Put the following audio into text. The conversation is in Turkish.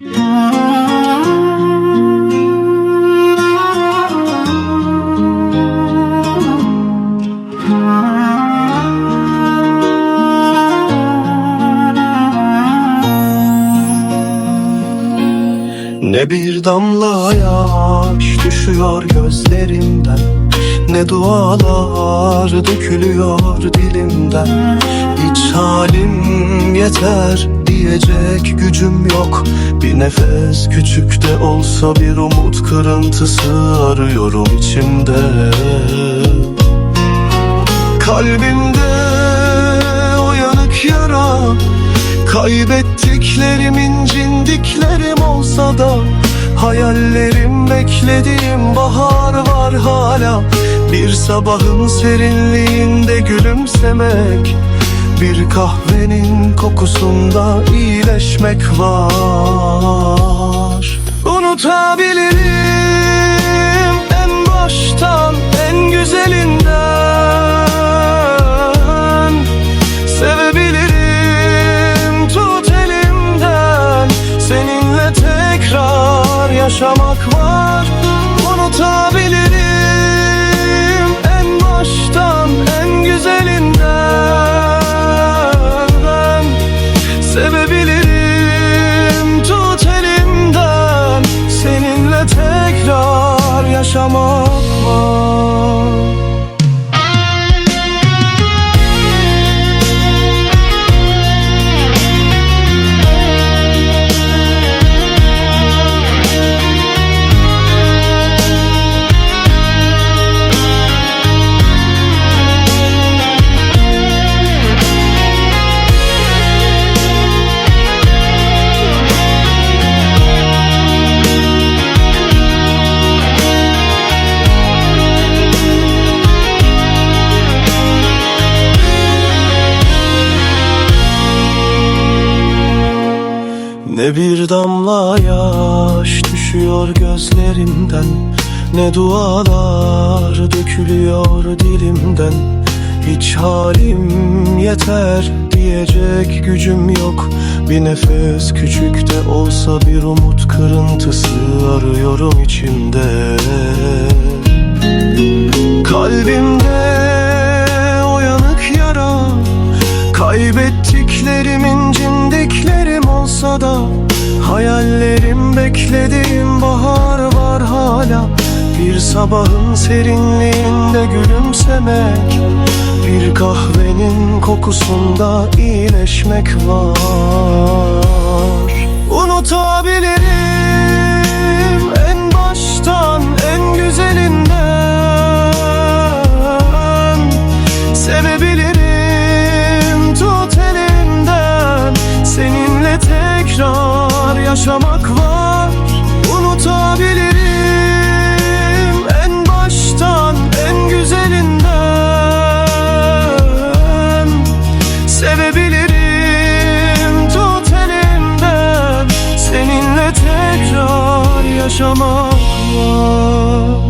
Ne bir damla yaş düşüyor gözlerimden Ne dualar dökülüyor dilimden Hiç halim yeter diyecek gücüm yok. Bir nefes küçük de olsa bir umut kırıntısı arıyorum içimde. Kalbimde o yanık yara Kaybettiklerim incindiklerim olsa da Hayallerim beklediğim bahar var hala. Bir sabahın serinliğinde gülümsemek Bir kahvenin kokusunda iyileşmek var. Unutabilirim en baştan en güzelinden. Sevebilirim tut elimden. Seninle tekrar yaşamak var. Unutabilirim yaşamak var Ne bir damla yaş düşüyor gözlerimden Ne dualar dökülüyor dilimden. Hiç halim yeter diyecek gücüm yok. Bir nefes küçük de olsa bir umut kırıntısı arıyorum içimde. Kalbimde o yanık yara Kaybettiklerim incindiklerim olsa da Hayallerim beklediğim bahar var hala. Bir sabahın serinliğinde gülümsemek Bir kahvenin kokusunda iyileşmek var. Unutabilirim 什么？我